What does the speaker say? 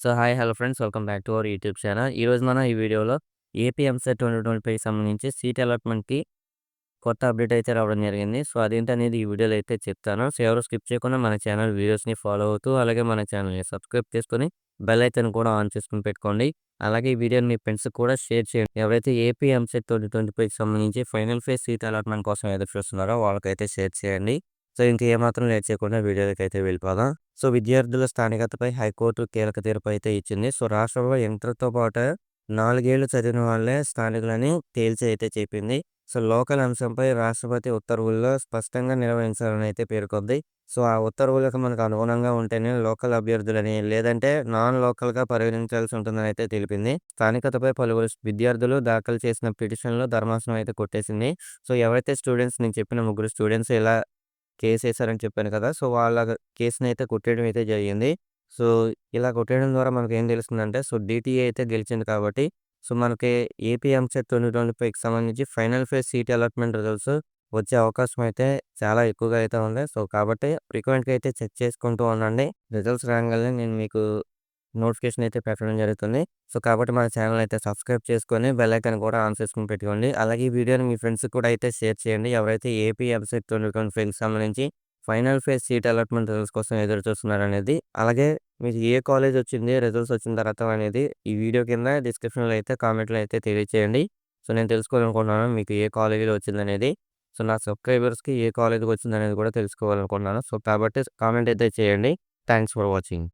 So, hi hello friends. Welcome back to our YouTube channel. ఈరోజు మనం ఈ వీడియోలో AP EAMCET twenty twenty five సంబంధించి సీట్ అలాట్‌మెంట్‌కి కొత్త అప్డేట్ అయితే రావడం జరిగింది. సో, అదేంటనేది ఈ వీడియోలో అయితే చెప్తాను. సో, ఎవరు స్కిప్ చేయకుండా మన ఛానల్ వీడియోస్‌ని ఫాలో అవుతూ, అలాగే మన ఛానల్‌ని సబ్స్క్రైబ్ చేసుకొని, బెల్ ఐకాన్ కూడా ఆన్ చేసుకొని పెట్టుకోండి. అలాగే ఈ వీడియోని మీ ఫ్రెండ్స్‌కి కూడా షేర్ చేయండి. ఎవరైతే ఏపీ ఎంసెట్ 2025కి సంబంధించి ఫైనల్ ఫేజ్ సీట్ అలాట్‌మెంట్ కోసం ఎదురు చూస్తున్నారో వాళ్ళకైతే షేర్ చేయండి. సో, ఇంక ఏమాత్రం లేట్ చేయకుండా వీడియోలోకి అయితే వెళ్ళిపోదాం. సో, విద్యార్థుల స్థానికతపై హైకోర్టు కీలక తీర్పు అయితే ఇచ్చింది. సో, రాష్ట్రంలో ఇంటర్‌తో పాటు నాలుగేళ్ళు చదివిన వాళ్ళే స్థానికులని తేల్చి అయితే చెప్పింది. సో, లోకల్ అంశంపై రాష్ట్రపతి ఉత్తర్వుల్లో స్పష్టంగా నిర్వహించాలని అయితే పేర్కొంది. సో, ఆ ఉత్తర్వులకు మనకు అనుగుణంగా ఉంటేనే లోకల్ అభ్యర్థులని, లేదంటే నాన్ లోకల్‌గా పరిగణించాల్సి ఉంటుందని అయితే తెలిపింది. స్థానికతపై పలువురు విద్యార్థులు దాఖలు చేసిన పిటిషన్లో ధర్మాసనం అయితే కొట్టేసింది. సో, ఎవరైతే స్టూడెంట్స్ నేను చెప్పిన ముగ్గురు స్టూడెంట్స్ ఇలా కేసేశారని చెప్పాను కదా! సో, వాళ్ళ కేసుని అయితే కొట్టేయడం అయితే జరిగింది. సో, ఇలా కొట్టేయడం ద్వారా మనకేం తెలుస్తుందంటే, సో, డీటీఏ అయితే గెలిచింది కాబట్టి, సో, మనకి ఏపీ ఎంసెట్ 2025కి సంబంధించి final phase seat allotment results వచ్చే అవకాశం అయితే చాలా ఎక్కువగా అయితే ఉంది. సో, కాబట్టి ఫ్రీక్వెంట్‌గా అయితే చెక్ చేసుకుంటూ ఉండండి. రిజల్ట్స్ రాగానే నేను మీకు నోటిఫికేషన్ అయితే పెట్టడం జరుగుతుంది. సో, కాబట్టి మన ఛానల్ అయితే సబ్స్క్రైబ్ చేసుకొని, బెల్ ఐకాన్ కూడా ఆన్ చేసుకొని పెట్టుకోండి. అలాగే ఈ వీడియోని మీ ఫ్రెండ్స్ కూడా అయితే షేర్ చేయండి. ఎవరైతే ఏపీ ఎంసెట్ 2025కి సంబంధించి final phase seat allotment results కోసం ఎదురు చూస్తున్నారనేది, అలాగే మీకు ఏ కాలేజ్ వచ్చింది, రిజల్ట్స్ వచ్చిన తర్వాత అనేది ఈ వీడియో కింద డిస్క్రిప్షన్‌లో అయితే కామెంట్‌లో అయితే తెలియచేయండి. సో, నేను తెలుసుకోవాలనుకుంటున్నాను మీకు ఏ కాలేజీలో వచ్చిందనేది. సో, నా సబ్స్క్రైబర్స్‌కి ఏ కాలేజ్‌కి వచ్చిందనేది కూడా తెలుసుకోవాలనుకుంటున్నాను. సో, కాబట్టి కామెంట్ అయితే చేయండి. Thanks for watching.